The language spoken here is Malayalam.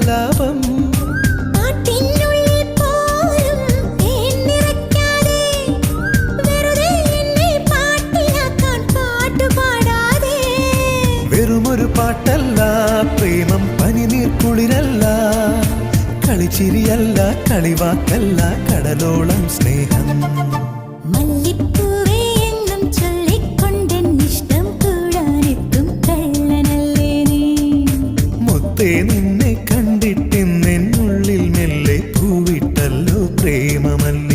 സല്ലാപം വെറുമൊരു പാട്ടല്ല പ്രേമം പനിനീർ കളിച്ചിരിയല്ല കളിവാക്കല്ല കടലോളം സ്നേഹം. മുത്തേ നിന്ന പ്രേമമല്ല.